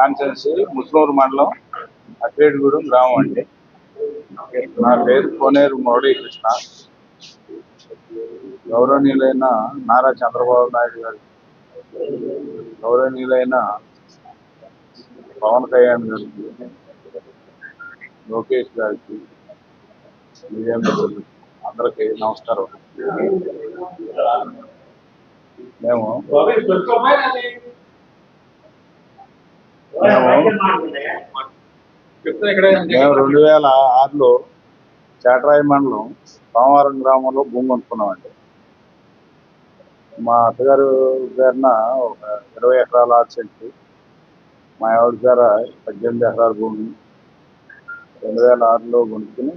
Constituency ముస్లూరు మండలం అక్రేటిగూడెం గ్రామం అండి. నా పేరు కోనేరు మౌళీ కృష్ణ. గౌరవనీయులైన నారా చంద్రబాబు నాయుడు గారు గౌరవనీయులైన పవన్ కళ్యాణ్ గారికి లోకేష్ గారికి మీడియా మిత్రులకి అందరికీ నమస్కారం. మేము మేము రెండు వేల ఆరులో చాటరాయి మండలం సోమవారం గ్రామంలో భూమి కొనుక్కున్నామండి. మా అత్తగారు పేరున ఒక ఇరవై ఎకరాల ఆరు సెంట్లు మా ఆవిడ పేర పద్దెనిమిది ఎకరాల భూమి. రెండు వేల ఆరులో కొనుక్కుని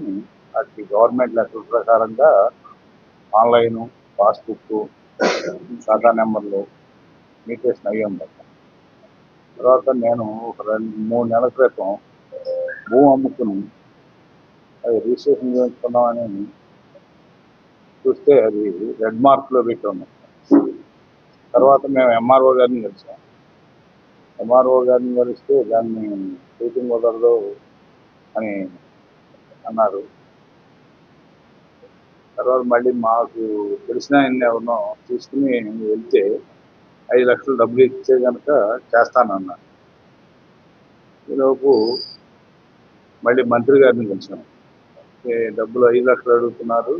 వాటికి గవర్నమెంట్ లెక్కల ప్రకారంగా ఆన్లైన్ పాస్బుక్ ఖాతా నెంబర్లు మీకేసిన అయ్యి ఉంది తర్వాత నేను ఒక రెండు మూడు నెలల క్రితం భూమి అమ్ముకుని అది రిజిస్ట్రేషన్ చేయించుకున్నామని చూస్తే అది రెడ్ మార్క్లో పెట్టి ఉంది. తర్వాత మేము ఎంఆర్ఓ గారిని కలిసాం. ఎంఆర్ఓ గారిని కలిస్తే దాన్ని షూటింగ్ కుదరదు అని అన్నారు. తర్వాత మళ్ళీ మాకు తెలిసిన ఎవరినో తీసుకుని వెళ్తే ఐదు లక్షలు డబ్బులు ఇచ్చే కనుక చేస్తానన్నా. ఈలోపు మళ్ళీ మంత్రి గారిని కలిసాను ఏ డబ్బులు ఐదు లక్షలు అడుగుతున్నారు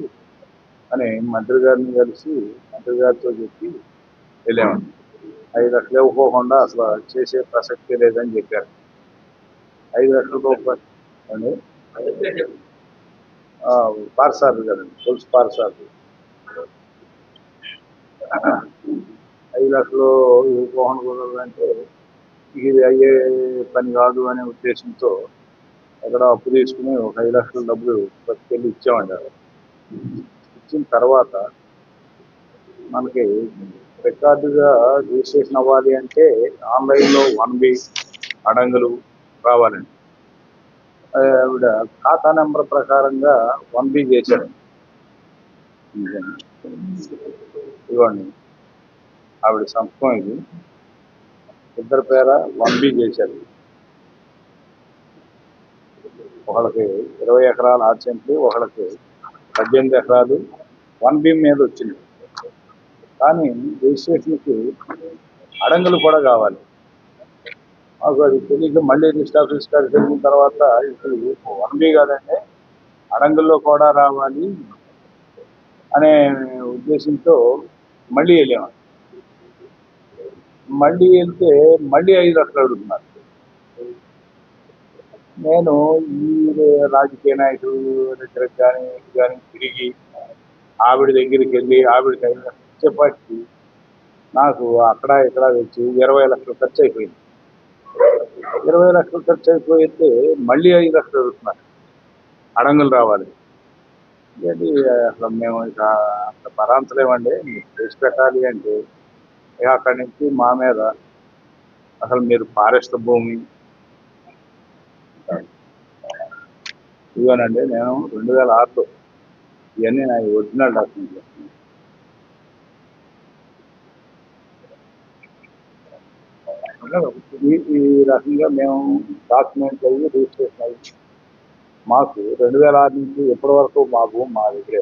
అని మంత్రి గారిని కలిసి మంత్రి గారితో చెప్పి వెళ్ళామండి ఐదు లక్షలు ఇవ్వకోకుండా అసలు చేసే ప్రసక్తే లేదని చెప్పారు. ఐదు లక్షల రూపాయలు అండి పార్సార్ గారండి పులుసు పార్సార్ ఐదు లక్షలు ఇవ్వకోకుండా కుదరదంటే ఇది అయ్యే పని కాదు అనే ఉద్దేశంతో అక్కడ అప్పు తీసుకుని ఒక ఐదు లక్షల డబ్బులు పట్టుకెళ్ళి ఇచ్చామండి ఇచ్చిన తర్వాత మనకి రికార్డుగా రిజిస్ట్రేషన్ అవ్వాలి అంటే ఆన్లైన్లో వన్ బి అడంగులు రావాలండి. ఆవిడ ఖాతా నెంబర్ ప్రకారంగా వన్ బి చేశాడు. ఇదిగోండి. ఆవిడ సంతకం ఇది ఇద్దరు పేర వన్ బి చేశారు ఒకళ్ళకి ఇరవై ఎకరాలు ఆరు సెంట్లు ఒకళ్ళకి పద్దెనిమిది ఎకరాలు వన్ బి మీద వచ్చింది కానీ రిజిస్ట్రేషన్కి అడంగులు కూడా కావాలి. మాకు అది తెలియక మళ్ళీ రిజిస్టర్ ఆఫీస్ గారికి వెళ్ళిన తర్వాత ఇప్పుడు వన్ బి కాదండి అడంగుల్లో కూడా రావాలి అనే ఉద్దేశంతో మళ్ళీ వెళ్ళాము మళ్ళీ వెళ్తే మళ్ళీ ఐదు లక్షలు అడుగుతున్నారు నేను ఈ రాజకీయ నాయకుడు దగ్గర కానీ కానీ తిరిగి ఆవిడ దగ్గరికి వెళ్ళి ఆవిడ దగ్గర ఇచ్చేపాటికి నాకు అక్కడ ఇక్కడ వచ్చి ఇరవై లక్షలు ఖర్చు అయిపోయింది ఇరవై లక్షలు ఖర్చు అయిపోయితే మళ్ళీ ఐదు లక్షలు అడుగుతున్నారు అడంగులు రావాలి. ఏంటి అసలు మేము ఇక అంత పరాంతలేమండి. మీరు చేసి పెట్టాలి అంటే ఇక అక్కడి నుంచి మా మీద అసలు మీరు ఫారెస్ట్ భూమి ఇవ్వనండి నేను రెండు వేల ఆరులో ఇవన్నీ నా ఒరిజినల్ డాక్యుమెంట్లు. ఈ రకంగా మేము డాక్యుమెంట్లు అయ్యి రిజిస్ట్రేషన్ అయ్యి మాకు రెండు వేల ఆరు నుంచి ఎప్పటి వరకు మా భూమి మా దగ్గరే.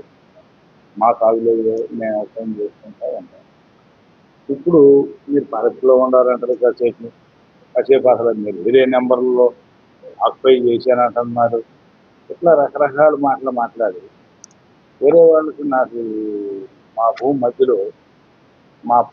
మా కాలేజీలో మేము అసైన్ చేసుకుంటా ఉంటాం ఇప్పుడు మీరు పరీక్షలో ఉండాలంటారు కాసేపు కాసేపు అసలు మీరు వేరే నెంబర్లో ఆక్యుపై చేశానంటున్నారు ఇట్లా రకరకాల మాటలు మాట్లాడి వేరే వాళ్ళకి నాకు మా భూమి మధ్యలో మా